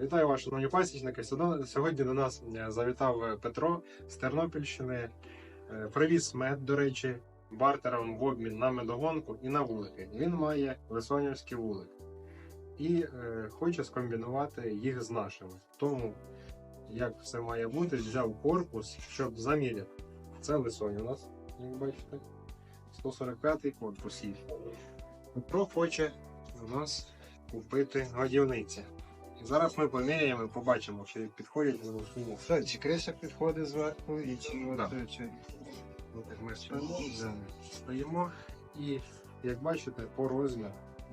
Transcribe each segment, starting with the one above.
Вітаю вас, шановні пасічники. Сьогодні- до нас е, завітав е, Петро з Тернопільщини. Е, Привіз мед, до речі, бартером в обмін на медогонку і на вулики. Він має лисонівський вулик і хоче скомбінувати їх з нашими. Тому, як все має бути, взяв корпус, щоб заміряти. Це лисонь у нас, як бачите. 145-й корпус. Петро хоче у нас купити годівниці. Зараз ми поміряємо і побачимо, чи підходять вони чи ні. Що, чи криша підходить зверху і чи Да. чи Ну, так Ми стоїмо, стоїмо і, як бачите, по розміру.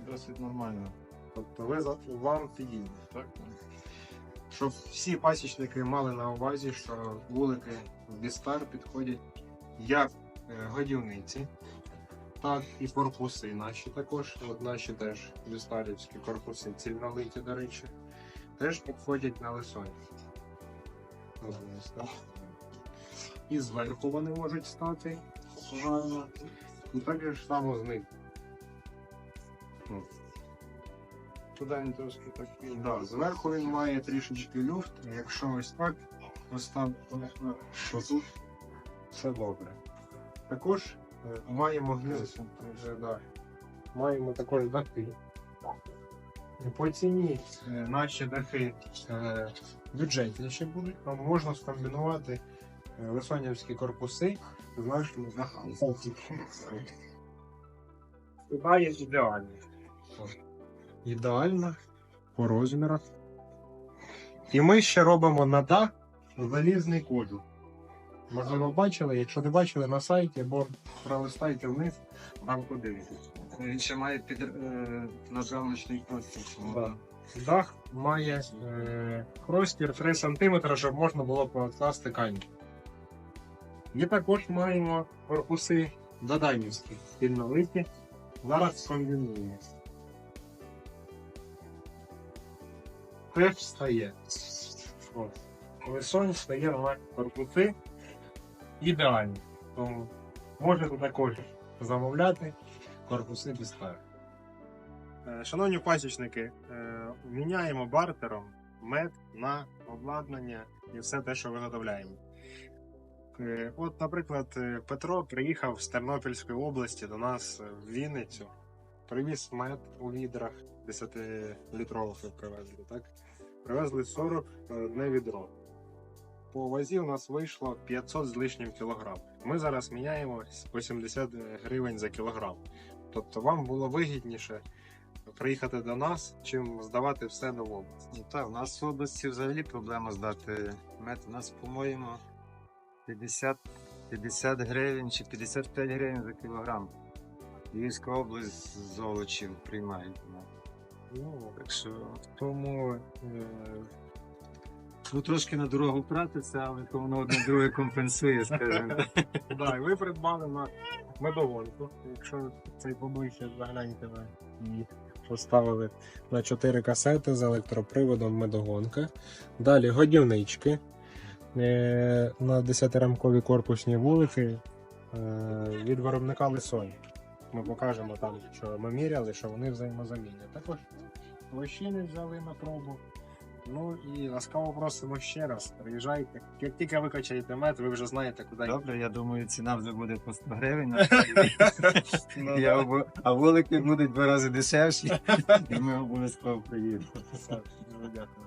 досить нормально. Тобто ви за- вам підійде. Так? Щоб всі пасічники мали на увазі, що вулики в Бістар підходять як е, годівниці, так і корпуси наші також. От наші теж бістарівські корпуси цільнолиті, до речі, теж підходять на лисоні. Так. І зверху вони можуть стати. І так же ж само знизу. От. Туди він трошки так Да, зверху він має трішечки люфт, якщо ось так поставити, то тут все добре. Також е, маємо гніз. Е. Маємо також дахи. І По ціні е, наші дахи е, бюджетніші будуть, там можна скомбінувати е, лисонівські корпуси з нашими дахами. Туди є ідеально. Ідеально по розмірах. І ми ще робимо на дах залізний кожух. Можливо, бачили, якщо не бачили на сайті, або пролистайте вниз, там подивитесь. Він ще має під е, простір. Да. Дах має е, простір 3 см, щоб можна було покласти камінь. І також маємо корпуси доданівські, спільнолиті. Зараз комбінуємо. Теж встає. От. Лисонь встає на корпуси ідеальні. Тому можете також замовляти корпуси без. Е, Шановні пасічники, е, міняємо бартером мед на обладнання і все те, що виготовляємо. Е, От, наприклад, е, Петро приїхав з Тернопільської області до нас в Вінницю, привіз мед у відрах 10-літрових привезли, так? Привезли 41 відро. По вазі у нас вийшло 500 з лишнім кілограм. Ми зараз міняємо 80 гривень за кілограм. Тобто вам було вигідніше приїхати до нас, чим здавати все до області. Ну, так, у нас в області взагалі проблема здати мед. У нас, по-моєму, 50, 50 гривень чи 55 гривень за кілограм. Львівська область з золочів приймає. Ну, Так що тому е, ну, трошки на дорогу втратиться, але то воно одне друге компенсує, скажімо. да, і придбали на медовонку. Якщо цей поближче загляньте ви поставили на 4 касети з електроприводом медогонка. Далі годівнички е, на 10-рамкові корпусні вулики е, від виробника Лисонь. Ми покажемо там, що ми міряли, що вони взаємозамінні. Також лощини взяли на пробу. Ну і ласкаво просимо ще раз. Приїжджайте. Як тільки ви качаєте мед, ви вже знаєте, куди. Добре, я думаю, ціна вже буде по 100 гривень. Ну, А вулики будуть два рази дешевші, і ми обов'язково приїдемо. Дякую.